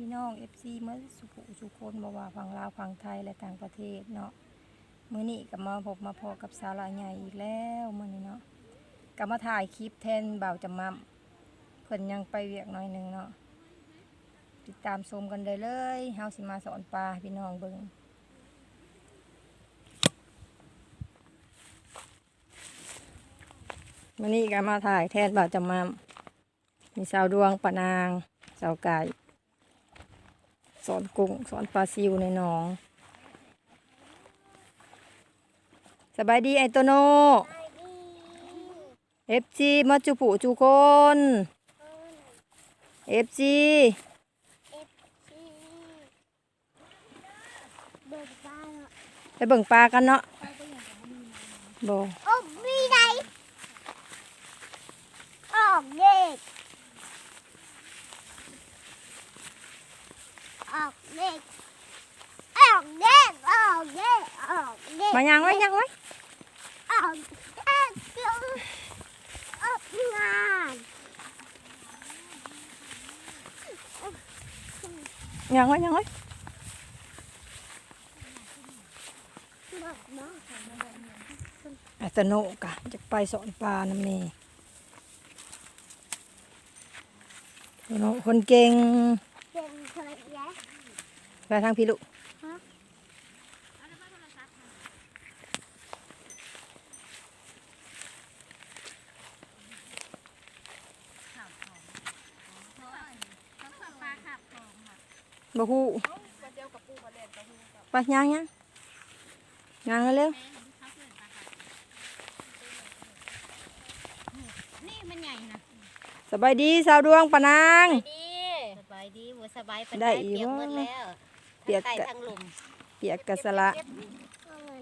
พี่น้องเอฟซีเมื่อสุขุสุคนบอกว่าฝั่งลาวฝั่งไทยและต่างประเทศเนาะมื้อนี้ก็มาพบมาพอกับสาวลายใหญ่อีกแล้วมื้อนี้เนาะก็มาถ่ายคลิปแทนเบาจำมั่มเพิ่นยังไปเวียกหน่อยหนึงเนาะติดตามชมกันเลยเลยเฮาสิมาสอนปลาพี่น้องเบิ่งมื้อนี้ก็มาถ่ายแทนเบาจำมั่มมีสาวดวงปะนางสาวไก่ สอนกุ้งสอนปลาซิวในหนอง สบายดีไอโตโนเอฟจีมาจุปุจุคนเอฟจีเบิกบ้านไปเบิ่งปลากันเนาะโบโอ้มีไดออกเด็ก ออกเด็กออกเด็กออกเด็กออกเด็กมายังไว้ยังไว้ออกเด็กออกงานยังไว้ยังไว้บอกน้องไอโตโนกะจะไปสอนปลาน้ำเมโตโนคนเก่งเป็นคนแย่ ไปทางพี่ลุฮะบ่ฮู้ไปยังยังยังเร็วนี่มันใหญ่นะๆสบายดีสาวดวงปะนางดีสบายดีหัวสบายปานได้ใดอีกเปียกวะหมดแล้วเปียกทั้งกะไก่ทั้งหลุมเปียกกะสละ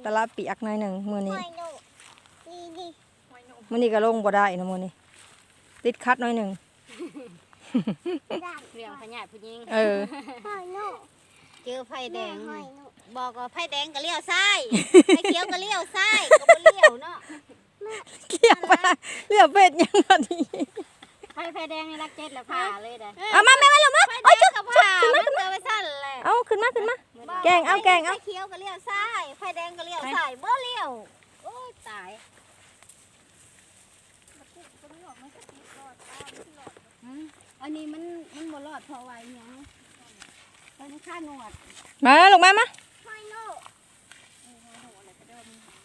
ตะละเปียกหน่อยหนึ่งมื้อนี้ไม่หนูนี่นี่มื้อนี้ก็ลงบ่ได้นะมื้อนี้ติดคัดหน่อยหนึ่งได้เรื่องพญาผู้หญิงเออหอยหนูเจอไฟแดง หอยหนูบอกว่าไฟแดงก็เลี้ยวซ้ายไฟเขียวก็เลี้ยวซ้ายก็บ่เลี้ยวเนาะเกี่ยวไปเรียบเป็ดยังบ่ดีไฟไฟแดงนี่รักเจ็ดแล้วผ่าเลยเด้อเอามาแม่ แกงเอาแกงเอา ไฟเขียวก็เลี้ยวซ้ายไฟแดงก็เลี้ยวซ้ายบ่เลี้ยวโอ้ยตายอืมอันนี้มันมันบ่รอดเพราะว่าอิหยังมันค่าหนวดมาลูกมามาหอยหนู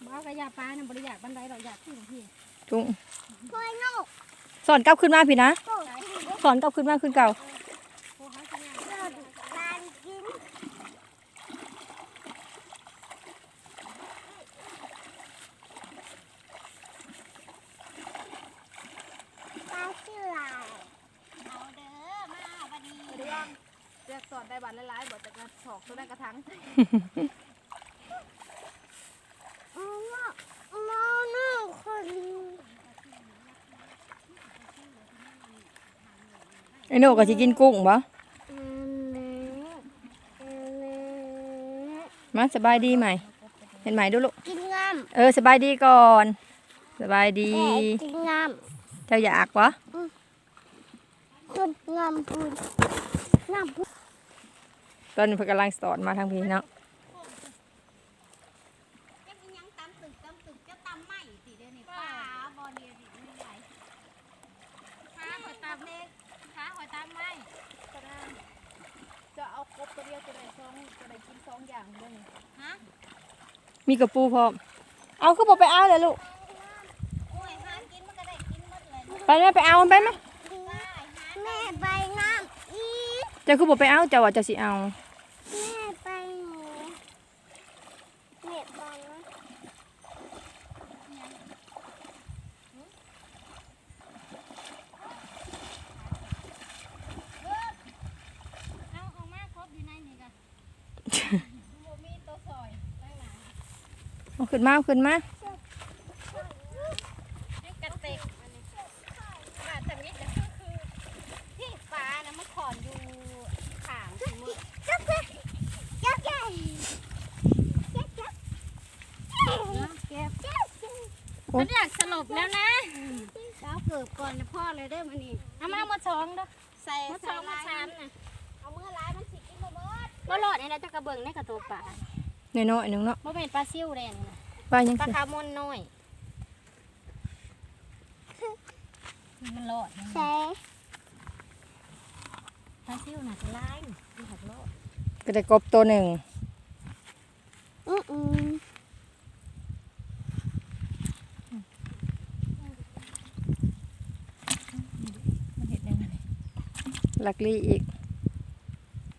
บ่ก็อยาปลาน่ะบ่ได้อยากบันไดดอกอยากขึ้นของพี่จุงหอยหนูสอนกลับขึ้นมาพี่นะ โอ้ย สอนกลับขึ้นมาขึ้นเก่า การกินปลาชื่ออะไร เอาเด้อมาบัดนี้ เรื่อง เรียกสอนได้บัตรหลายๆบทจากกระถอกตัวได้กระทังมมองหนูคนไอ้โน่ก็สิกินกุ้งบ่มาสบายดีไหม เห็นไหมดูลูก กินงามเออสบายดีก่อน สบายดี กินงามเจ้าอยากบ่คุณงามพูดงามพูด ตอนนี้เพิ่นกำลังสอนมาทางพี่เนาะจักอีหยังตำตึกตำตึกจะตำใหม่สิเดี๋ยวนี้ป้าบ่เดียวนี่มันใหญ่ขาหอยตำเล็กขาหอยตำใหม่จะเอาครบตัวเดียวจะได้สองจะได้กินสองอย่างเด้วยฮะมีกระปูพร้อมเอาคือบ่ไปเอาเลยลูกโอ้ยหากินมันก็ได้กินหมดเลยเนาะไปไหมไปเอามันไปไหมได้หาแม่ไปงามอีกเจ้าคือบ่ไปเอาเจ้าว่าเจ้าสิเอา แม่ไปหนูแม่ไปนะ เอาออกมาครบอยู่ในนี่ก็บ่มีตัวซอยได้หลาย เอา ขึ้นมาเอาขึ้นมาให้กระเตกอันนี้บาดทำนี้จะคือคือที่ปลานะมันขอนอยู่ข้างที่มือจับเจ๊จับเจ๊จับจับเก็บจับเจ๊มันอยากสลบแล้วนะเช้าเกิดก่อนนะพ่อเลยเด้อมันนี่เอามาเอามาช้องเด้อใส่ใส่ลายมันน่ะเอามือลายมันสิกินบ่รอดนี่นะจะกระเบิงในกระตัวปลาน้อยๆหนึงเนาะบ่เป็นปลาซิวเลยนี่นะ ปลายังปลาสิคาร์มอนน้อย มันรอดนะใส่ปลาซิวน่ะจะลายที่หักรอดก็ได้กบตัวหนึ่งอืมอืมมันเห็ดยังไงลักลี่อีก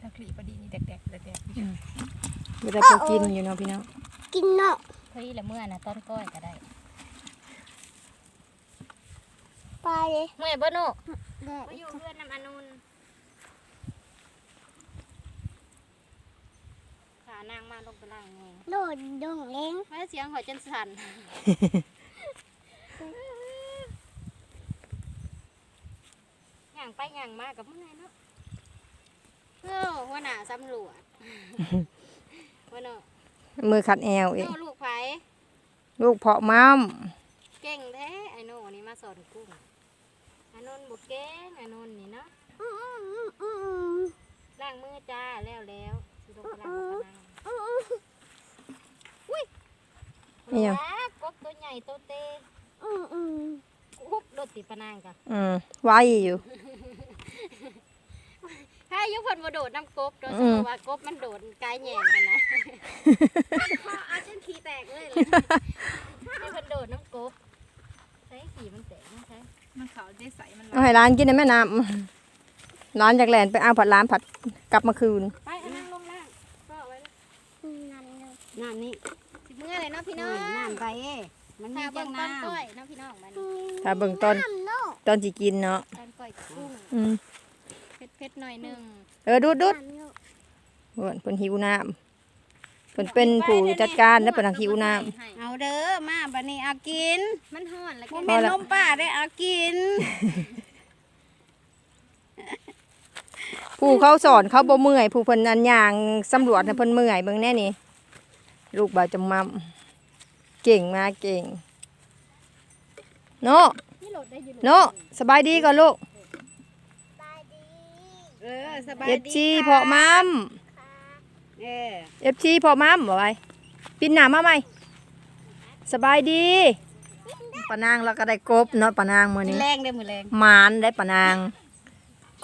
ถ้าคลีปดีนี่แดกๆแดกบ่ได้พอกินอยู่เนาะพี่น้องกินเนาะ เฮ้ยละเมื่อน่ะต้นก้อยก็ได้ไปเลยเมื่อยบ่โนแดดมาอยู่เพื่อนน้ำอนุนขานางมาลงไปล่างไงโดดดงเล้งไม่เสียงหอยจนสั่นย่างไปย่างมากับเมื่อยเนาะเออหัวหน้าสำรวจหัวหน้ามือขัดแอวเองโน่ลูกไผ ลูกเพาะม้มเก่งแท้ไอ้โน่นี่มาสอนกุ้งไอ้นนท์บุกเก่งไอ้นนท์นี่เนาะอืมอืมอืมอืมล้างมือจ้าแล้วแล้วสิลงไปล้างมือกันนะอืมนี่ยังว้ากบตัวใหญ่ตัวเตอืมอืมคุบรถติดปะนางกะอืมไวอยู่ถ้าอา ยุเพิ่นบ่โดดน้ำกบโดยอืสมมมติว่ากบมันโดดกายแหย่งกันนะพออาจจะขี่แตกเลยเลยให้เพิ่นโดดน้ำกบใช้ขี่มันแตกนะใช่ๆมันขาวได้ใสมันเอาให้ร้านกินได้แม่น้ำร้านจากแลนไปเอาผัดร้านผัดกลับมาคืนไปเอานั่งลงล่างก็เอาไว้เลยนั่นเลยน้ำนี่สิเมื่อเลยเนาะพี่น้องน้ำไปเอ้มันมีถ้าจัเบิ่งงน้ต้นกล้วยเนาะพี่น้องมันถ้าเบิ่งต้นน้ำเนาะตอนสิกินเนาะ ต้นกล้วยกุ้ง อืมเผ็ดๆหน่อยหนึงเออดูดดูดน้ำเนาะเพิ่นเพิ่นหิวน้ำเพิ่นเป็นผู้จัดการแล้วเพิ่นหิวน้ำ เอาเด้อมาบัดนี้เอากินมันฮ้อนแล้วบ่ก็แม่นนมป้าได้เอากินำผู้เขาสอนเขาบ่เมื่อย ผู้เพิ่นอันย่างสำรวจให้เพิ่นเมื่อยเบิ่งแน่นี่ลูกบ่าวจำมั่มเก่งมากเก่ง โนนี่โหลดได้อยู่โนสบายดีก่อนลูกไปดี เออสบายเอฟดีซีค่ะเพาะมัมเออเอฟซีเพาะมัมบ่ไว้ปินหน้ามาใหม่สบายดีปะนางเราก็ได้กบเนาะปะนางมื้อนี้แรงเด้อมื้อแรงหมานได้ปะนาง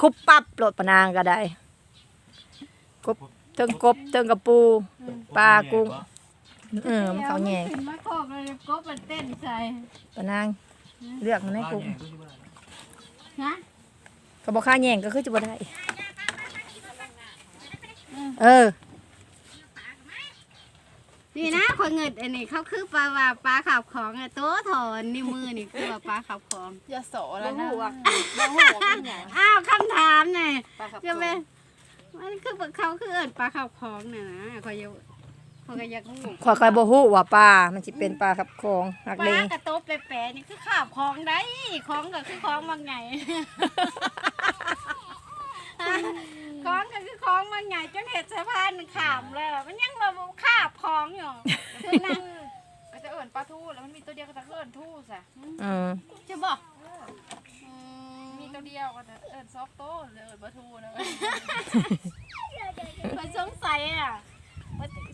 คุบปับโลดปะนางก็ได้ กบเทิงกบเทิงกระปูปลากุ้งเออมันเขาแยงขึ้นมาคอกเลยกบมันเต้นใส่ปะนางเลือกมันให้กุ้งฮะ ก็บอกค่าแยงก็คือจะบ่ได้ เออ นี่นะคนเงินอันนี้เขาคือปลาว่าปลาขับของอะโตถอนนิ้วมือนี่คือว่าปลาขับของอย่าโสแล้วนะบ่ฮู้ว่าเป็นหยังอ้าวคำถามไงปลาขับจะเป็นมันคือเขาคือเอิ้นปลาขับของน่ะนะเขาอยาก เขาก็อยากรู้ขอยคอยบ่ฮู้ว่าปลา มันสิเป็นปลาขับคองหักปเลลางกระโตบแปะๆนี่คือขาบของได้ของก็คือของบางไงของก็คือของบางไงจนเห็ดสะพานขามเลยมันยังมาขาบของอยู่คือนั่งก็จะเอิญปลาทูแล้วมันมีตัวเดียวก็จะเอิญทูซะอืมจะบอกมีตัวเดียวก็จะเอิญซอฟโต้หรือเอิญปลาทูนะเพิ่นสงสัยอะว่า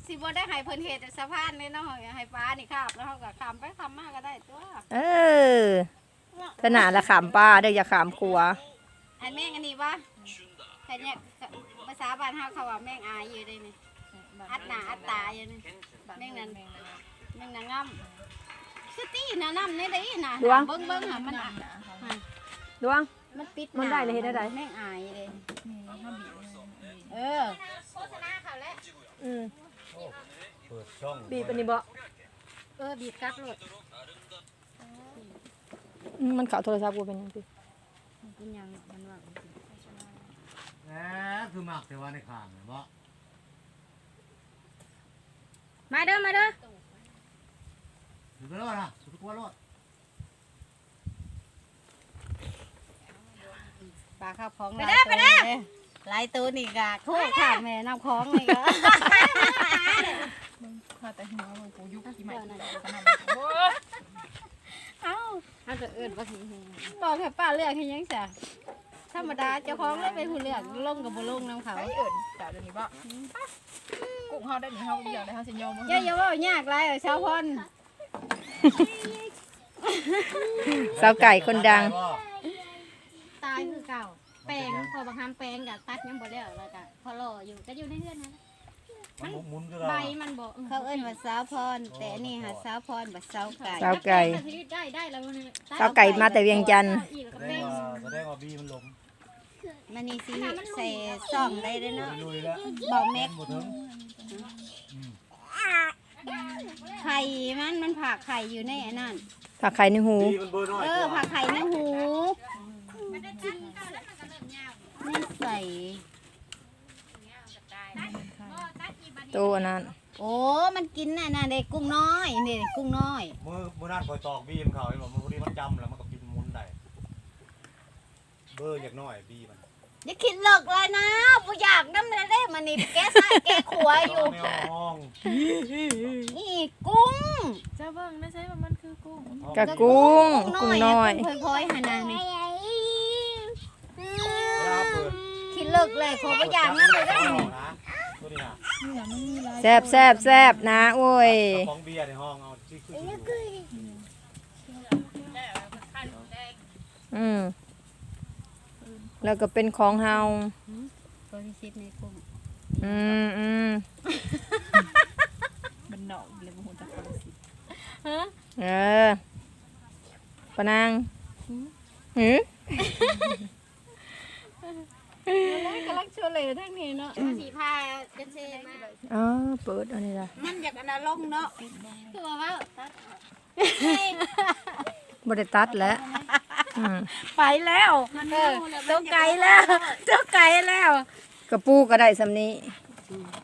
สิบ่ได้ให้เพิ่นเห็ดสะพานเลยเนาะให้ปลานี่ขาบแล้วเขาก็ขามไปขามมาก็ได้ตัวเออขนาดละขามปลาเด้ออย่าขามขัวไอ้แม่งอันนี้ปะใครเนี่ยภาษาบ้านเฮาเขาว่าแม่งอายอยู่ได้นี่อัดหน้าอัดตาอยู่นี่แม่งนั่นแม่งนางงามคือตีนะน้ำในได้น่ะดวงเบิ่งเบิ่งหามันอะดวงมันปิดมันได้เลยเฮ็ดได้ไดแม่งอายเลยนี่ห้าบีเออโฆษณาเขาแล้วอืม เปิดช่องบีบอันนี้บ่เออบีบกักรถอืมมันเข้าโทรศัพท์กูเป็นหยังติเป็นหยังมันว่าแหมคือมักแต่ว่าในข้างเนี่ยบ่มาเด้อมาเด้อถือไปรอดนะถือไปกลัวรอดปลาข้าวของไปเด้อไปเด้อหลายตัวนี่กะโคตรขาดแม่น้ำของนี่ก็มึงข้าแต่ หัวมึงกูยุบกี่ใหม่ขนาดเอ้าถ้าจะเอิ้นว่าบอกให้ป้าเลือกให้ยังจ้ะธรรมดาเจ้าของเลยเป็นผู้เลือกลงกับบ่ลงน้ำเขาไอ้เอิญจ่าเดี๋ยวนี้บ่กุ้งเฮาได้หนีเฮาเดียวได้เฮาสิยอมเจ้าอย่าเว่ายากไรเออชาวพรสาวไก่คนดัง ตายคือเก่าแปลงพอบางคำแปลงกับตัดยังบ่แล้วแล้วก็พอรออยู่ก็อยู่ในเรือนนะ มันหมุนคือใบเรามันบ่เขาเอิ้นว่าสาวพร แต่อันนี่หาสาวพรบ่สาวไก่สาวไก่ได้ได้แล้วมันสาวไก่มาแต่เวียงจันทน์อีกแสแล้วดก็งแป้งว่าแสดงว่าบีมันลมมันนี่สิใส่ซ่องได้เด้อเนาะลุยแล้วบ่แม็กหมดถึงไข่มันมันผ่าไข่อยู่ในอันนั้นผักไข่ในหู บีมันเบอร์น้อยเออผ่าไข่ในหูนี่ใส่ โตอันนั้นโอ้มันกินน่ะน่ะเด็กกุ้งน้อยนี่กุ้งน้อยมือมือนั่นคอยตอกบีมันเขาไอ้บอกมือพอดีมันจำแล้วมันก็กินหมุนได้เบอร์อยากน้อยบีมันอย่าคิดเลิกเลยนะผู้อยากน้ำเลยเด้มันนี่แกใส่แกขัวอยู่แมวห้องนี่กุ้งเจ้าเบิ่งได้ใช่ว่ามันคือกุ้งกะกุ้งกุ้งน้อยกุ้งพลอยๆหานานี่เวลาเปิดคิดเลิกเลยขอผู้อยากน้ำเลยได้นี่นะ ตัวนี้นะแซบแซบแซบนะโอ้ยเจ้าของเบียร์ในห้องเอาที่ขึ้นอยู่อืมแล้วก็เป็นของเฮาตัวที่ชิดในกุ้งอืมอืมมันเนาะเลยบ่ฮู้จักคนสิเออปะนางหือ กำลังชวนเลยทั้งนี้เนาะสีผ้าเจนเซมา อ๋อเปิดอันนี้ละมันอยากอันนั้นลงเนาะคือว่าว่าบริตัดแล้วอืมไปแล้วเออตัวไก่แล้วตัวไก่แล้ว กระปูก็ได้สำนี้เ